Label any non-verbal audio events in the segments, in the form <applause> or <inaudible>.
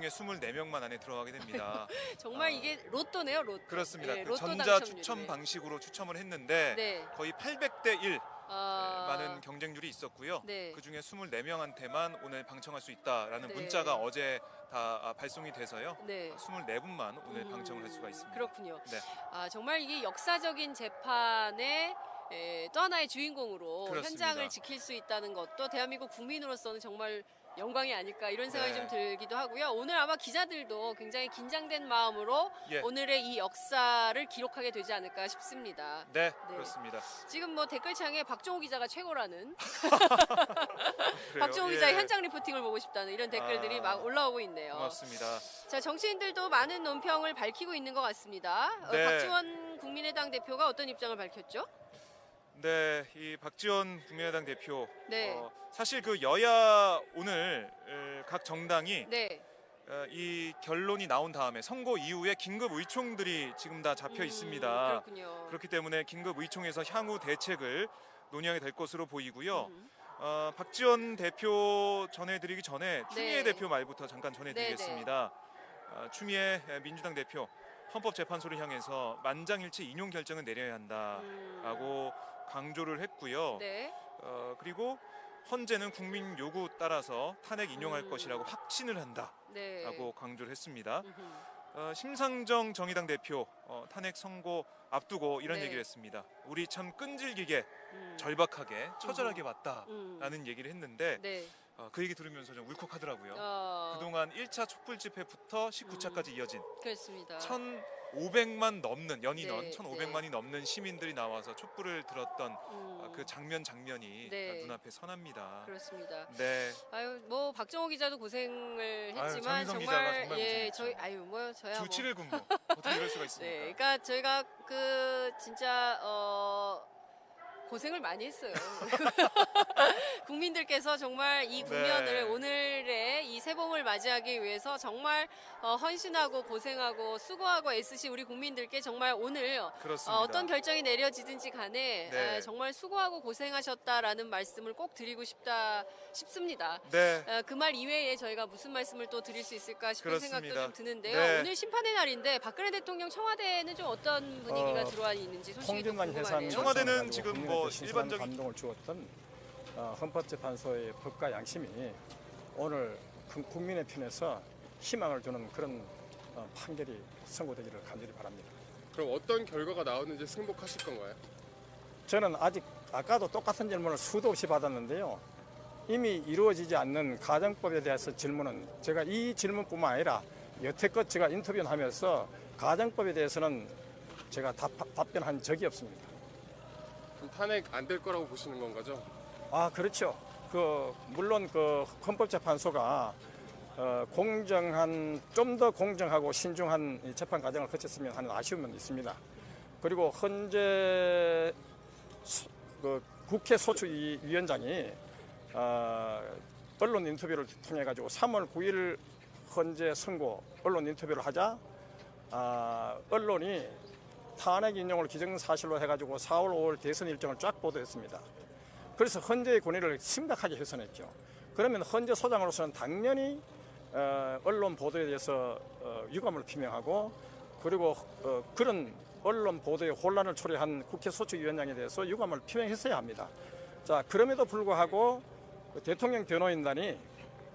중에 24명만 안에 들어가게 됩니다. <laughs> 정말 아. 이게 로또네요, 로또. 그렇습니다. 예, 그 로또 전자 당첨률이. 추첨 방식으로 추첨을 했는데 네. 거의 800대 1 아, 많은 경쟁률이 있었고요. 네. 그 중에 24명한테만 오늘 방청할 수 있다라는 네. 문자가 어제 다 아, 발송이 돼서요. 네. 24분만 오늘 음, 방청을 할 수가 있습니다. 그렇군요. 네. 아, 정말 이게 역사적인 재판의 에, 또 하나의 주인공으로 그렇습니다. 현장을 지킬 수 있다는 것도 대한민국 국민으로서는 정말 영광이 아닐까 이런 생각이 네. 좀 들기도 하고요. 오늘 아마 기자들도 굉장히 긴장된 마음으로 예. 오늘의 이 역사를 기록하게 되지 않을까 싶습니다. 네, 네. 그렇습니다. 지금 뭐 댓글창에 박종호 기자가 최고라는. <laughs> <laughs> 박종호 예. 기자의 현장 리포팅을 보고 싶다는 이런 댓글들이 아, 막 올라오고 있네요. 고맙습니다. 자 정치인들도 많은 논평을 밝히고 있는 것 같습니다. 어, 네. 박지원 국민의당 대표가 어떤 입장을 밝혔죠? 네, 이 박지원 국민의당 대표. 네. 어, 사실 그 여야 오늘 에, 각 정당이 네. 어, 이 결론이 나온 다음에 선고 이후에 긴급 의총들이 지금 다 잡혀 음, 있습니다. 그렇군요. 그렇기 때문에 긴급 의총에서 향후 대책을 논의하게 될 것으로 보이고요. 음. 어, 박지원 대표 전해드리기 전에 추미애 네. 대표 말부터 잠깐 전해드리겠습니다. 어, 추미애 민주당 대표 헌법재판소를 향해서 만장일치 인용 결정을 내려야 한다라고 강조를 했고요. 음. 네. 어, 그리고 헌재는 국민 요구 따라서 탄핵 인용할 음. 것이라고 확신을 한다라고 네. 강조를 했습니다. 음흠. 어, 심상정 정의당 대표 어, 탄핵 선고 앞두고 이런 네. 얘기를 했습니다. 우리 참 끈질기게 음. 절박하게 처절하게 봤다라는 음. 얘기를 했는데 네. 어, 그 얘기 들으면서 좀 울컥하더라고요. 어, 그동안 1차 촛불 집회부터 19차까지 이어진 그렇습니다. 1,500만 넘는 연인원 네, 1,500만이 넘는 시민들이 나와서 촛불을 들었던 음, 아, 그 장면 장면이 네. 눈앞에 선합니다. 그렇습니다. 네, 아유 뭐 박정호 기자도 고생을 아유, 했지만 기자가 정말 정말 예. 저희 아유 뭐요 저야 뭐. 주 7일 근무 어떻게 이럴 수가 <laughs> 있습니까? 네, 그러니까 저희가 그 진짜 어 고생을 많이 했어요. <laughs> 국민들께서 정말 이 국면을 네. 오늘의 이 새봄을 맞이하기 위해서 정말 어, 헌신하고 고생하고 수고하고 애쓰신 우리 국민들께 정말 오늘 그렇습니다. 어, 떤 결정이 내려지든지 간에 네. 아, 정말 수고하고 고생하셨다라는 말씀을 꼭 드리고 싶다 싶습니다. 네, 어, 그말 이외에 저희가 무슨 말씀을 또 드릴 수 있을까 싶은 그렇습니다. 생각도 좀 드는데요. 네. 오늘 심판의 날인데 박근혜 대통령 청와대는 좀 어떤 분위기가 어, 들어와 있는지 소식이 궁금하네요. 청와대는 지금 가지고 뭐 일반적인- 감동을 주었던 어, 헌법재판소의 법과 양심이 오늘 그 국민의 편에서 희망을 주는 그런 어, 판결이 선고되기를 간절히 바랍니다. 그럼 어떤 결과가 나오는지 승복하실 건가요? 저는 아직 아까도 똑같은 질문을 수도 없이 받았는데요. 이미 이루어지지 않는 가정법에 대해서 질문은 제가 이 질문뿐만 아니라 여태껏 제가 인터뷰하면서 가정법에 대해서는 제가 답, 답변한 적이 없습니다. 그럼 탄핵 안 될 거라고 보시는 건 거죠? 아 그렇죠. 그 물론 그 헌법재판소가 어, 공정한 좀 더 공정하고 신중한 이 재판 과정을 거쳤으면 하는 아쉬움은 있습니다. 그리고 현재 소- 그 국회 소추위원장이 어, 언론 인터뷰를 통해 가지고 3월 9일 헌재 선고 언론 인터뷰를 하자 아, 언론이 탄핵 인용을 기정사실로 해가지고 4월 5월 대선 일정을 쫙 보도했습니다. 그래서 헌재의 권위를 심각하게 훼손했죠. 그러면 헌재 소장으로서는 당연히 어, 언론 보도에 대해서 어, 유감을 표명하고 그리고 어, 그런 언론 보도에 혼란을 초래한 국회 소추위원장에 대해서 유감을 표명했어야 합니다. 자 그럼에도 불구하고 그 대통령 변호인단이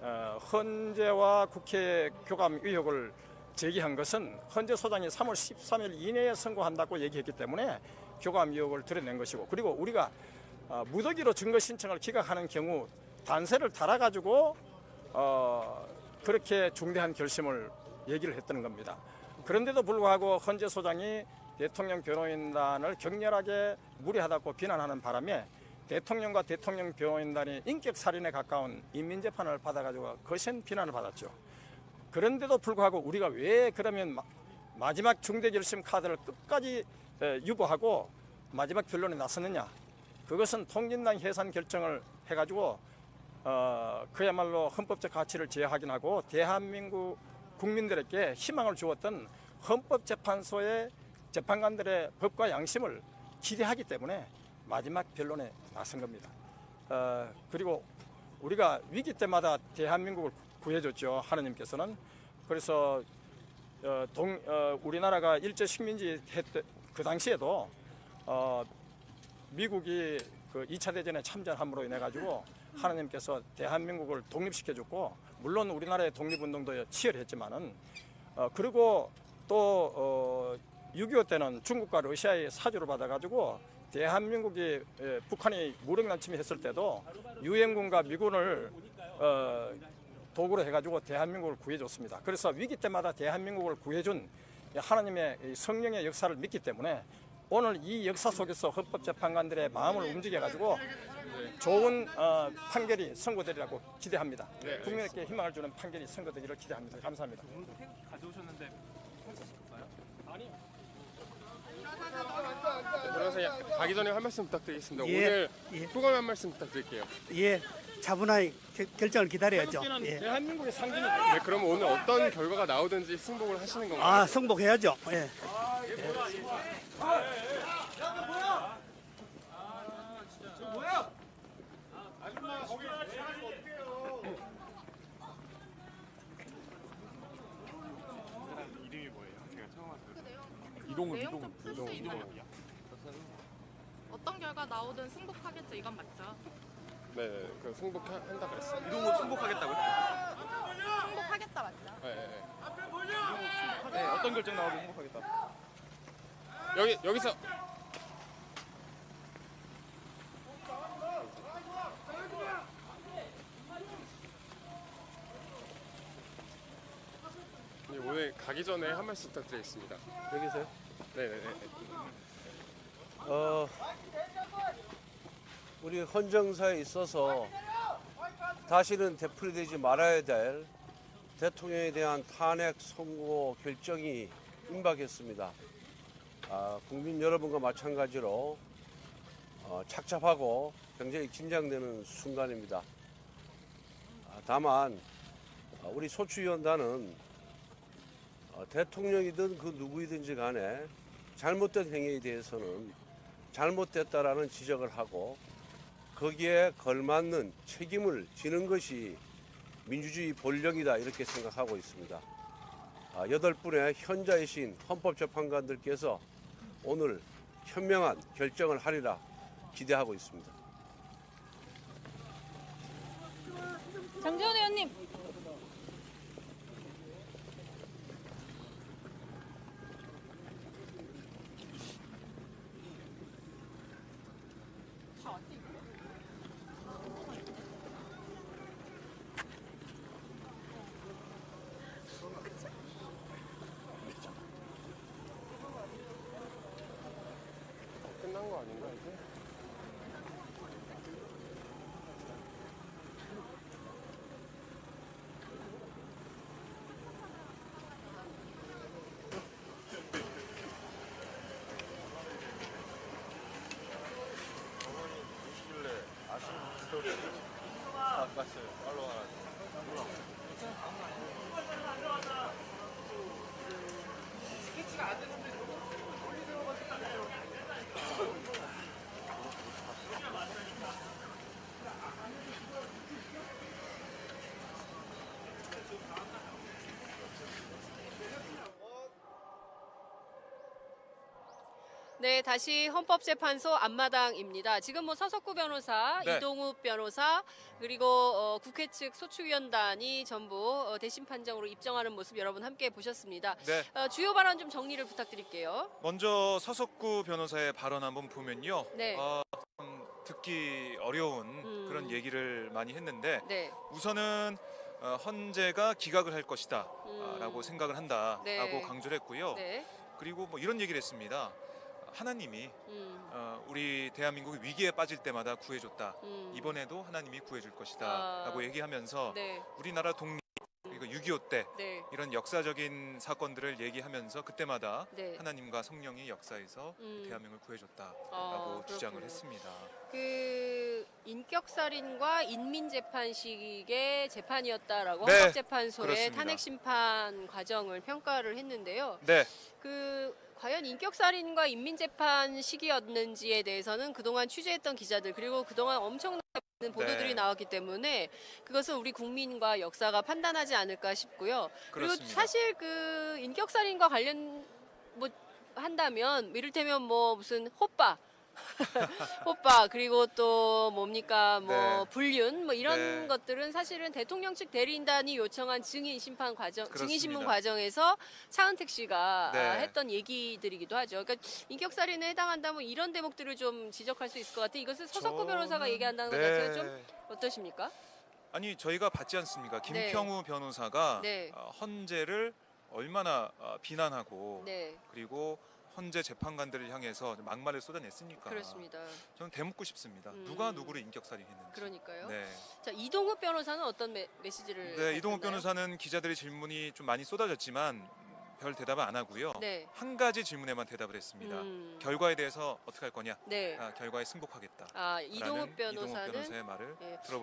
어, 헌재와 국회 교감 의혹을 제기한 것은 헌재 소장이 3월 13일 이내에 선고한다고 얘기했기 때문에 교감 의혹을 드러낸 것이고 그리고 우리가 어, 무더기로 증거 신청을 기각하는 경우 단세를 달아가지고 어, 그렇게 중대한 결심을 얘기를 했던 겁니다. 그런데도 불구하고 헌재 소장이 대통령 변호인단을 격렬하게 무리하다고 비난하는 바람에 대통령과 대통령 변호인단이 인격 살인에 가까운 인민재판을 받아가지고 거센 비난을 받았죠. 그런데도 불구하고 우리가 왜 그러면 마- 마지막 중대 결심 카드를 끝까지 에, 유보하고 마지막 결론에 나섰느냐? 그것은 통진당 해산 결정을 해가지고 어, 그야말로 헌법적 가치를 제하긴 하고 대한민국 국민들에게 희망을 주었던 헌법재판소의 재판관들의 법과 양심을 기대하기 때문에 마지막 변론에 나선 겁니다. 어, 그리고 우리가 위기 때마다 대한민국을 구해줬죠. 하느님께서는 그래서 어, 동, 어, 우리나라가 일제 식민지 했- 그 당시에도 어, 미국이 그 2차 대전에 참전함으로 인해 가지고 하나님께서 대한민국을 독립시켜 줬고 물론 우리나라의 독립운동도 치열했지만은 어, 그리고 또 어, 6.25 때는 중국과 러시아의 사주를 받아가지고 대한민국이 에, 북한이 무력 남침했을 때도 유엔군과 미군을 어, 도구로 해가지고 대한민국을 구해줬습니다. 그래서 위기 때마다 대한민국을 구해준 하나님의 이 성령의 역사를 믿기 때문에 오늘 이 역사 속에서 헌법재판관들의 마음을 움직여가지고 좋은 어, 판결이 선고되리라고 기대합니다. 네, 국민에게 희망을 주는 판결이 선고되기를 기대합니다. 감사합니다. 변호사 님 가기 전에 한 말씀 부탁드리겠습니다. 예, 오늘 예. 소감 한 말씀 부탁드릴게요. 예, 차분하게 결- 결정을 기다려야죠. 예. 대한민국의 상징이 네, 그럼 오늘 어떤 결과가 나오든지 승복을 하시는 건가요? 아, 승복해야죠. 예. 이동훈, 좀 풀수 있나요? 결과 나오든 승복하겠죠. 이건 맞죠. 네, 네, 그 승복한다 그랬어요. 이동훈 승복하겠다고요? 승복하겠다 맞죠? 네, 네, 네. 네, 어떤 결정 나와도 승복하겠다. 여기 여기서 네, 오늘 가기 전에 한 말씀 부탁드리겠습니다. 여기서요? 네, 네, 네. 어, 우리 헌정사에 있어서 다시는 되풀이되지 말아야 될 대통령에 대한 탄핵 선고 결정이 임박했습니다. 아, 국민 여러분과 마찬가지로 어, 착잡하고 굉장히 긴장되는 순간입니다. 아, 다만 아, 우리 소추위원단은 어, 대통령이든 그 누구이든지 간에 잘못된 행위에 대해서는 잘못됐다라는 지적을 하고 거기에 걸맞는 책임을 지는 것이 민주주의 본령이다 이렇게 생각하고 있습니다. 아, 여덟 분의 현자이신 헌법재판관들께서 오늘 현명한 결정을 하리라 기대하고 있습니다. 장재원 의원님. 끝난 안 갔어요. 팔로우 하라고. 몰라. 스케치가 안 되는데. 네, 다시 헌법재판소 앞마당입니다. 지금 뭐 서석구 변호사, 네. 이동욱 변호사, 그리고 어, 국회 측 소추위원단이 전부 어, 대신 판정으로 입정하는 모습 여러분 함께 보셨습니다. 네, 어, 주요 발언 좀 정리를 부탁드릴게요. 먼저 서석구 변호사의 발언 한번 보면요. 네. 어, 좀 듣기 어려운 음. 그런 얘기를 많이 했는데 네. 우선은 어, 헌재가 기각을 할 것이다. 음. 라고 생각을 한다라고 네. 강조를 했고요. 네. 그리고 뭐 이런 얘기를 했습니다. 하나님이 음. 어, 우리 대한민국이 위기에 빠질 때마다 구해줬다. 음. 이번에도 하나님이 구해줄 아. 것이다라고 얘기하면서 네. 우리나라 독립 그리고 6.25때 네. 이런 역사적인 사건들을 얘기하면서 그때마다 네. 하나님과 성령이 역사에서 음. 대한민국을 구해줬다라고 어, 주장을 그렇군요. 했습니다. 그 인격살인과 인민재판식의 재판이었다라고 네, 헌법재판소의 그렇습니다. 탄핵 심판 과정을 평가를 했는데요. 네, 그 과연 인격살인과 인민재판 시기였는지에 대해서는 그동안 취재했던 기자들 그리고 그동안 엄청나게 보도들이 네. 나왔기 때문에 그것은 우리 국민과 역사가 판단하지 않을까 싶고요. 그리고 그렇습니다. 사실 그 인격살인과 관련 뭐 한다면 이를테면 뭐 무슨 호빠 <laughs> 호빠 그리고 또 뭡니까 뭐 네. 불륜 뭐 이런 네. 것들은 사실은 대통령 측 대리인단이 요청한 증인 심판 과정 증인 신문 그렇습니다. 과정에서 차은택 씨가 네. 아, 했던 얘기들이기도 하죠. 그러니까 인격 살인에 해당한다면 이런 대목들을 좀 지적할 수 있을 것 같아 요. 이것을 서석구 변호사가 저는- 얘기한다는 것 네. 자체가 좀 어떠십니까? 아니 저희가 받지 않습니까? 김평우 변호사가 네. 어, 헌재를 얼마나 어, 비난하고 네, 그리고 헌재 재판관들을 향해서 막말을 쏟아냈으니까 그렇습니다. 저는 대묻고 싶습니다. 음. 누가 누구를 인격살인했는지. 그러니까요. 네. 자 이동욱 변호사는 어떤 메, 메시지를? 네, 이동욱? 변호사는 기자들의 질문이 좀 많이 쏟아졌지만 별 대답을 안 하고요. 네. 한 가지 질문에만 대답을 했습니다. 음, 결과에 대해서 어떻게 할 거냐? 네. 아, 결과에 승복하겠다. 아 이동욱 라는 이동욱 변호사는 변호사의 말을 예, 들어보죠.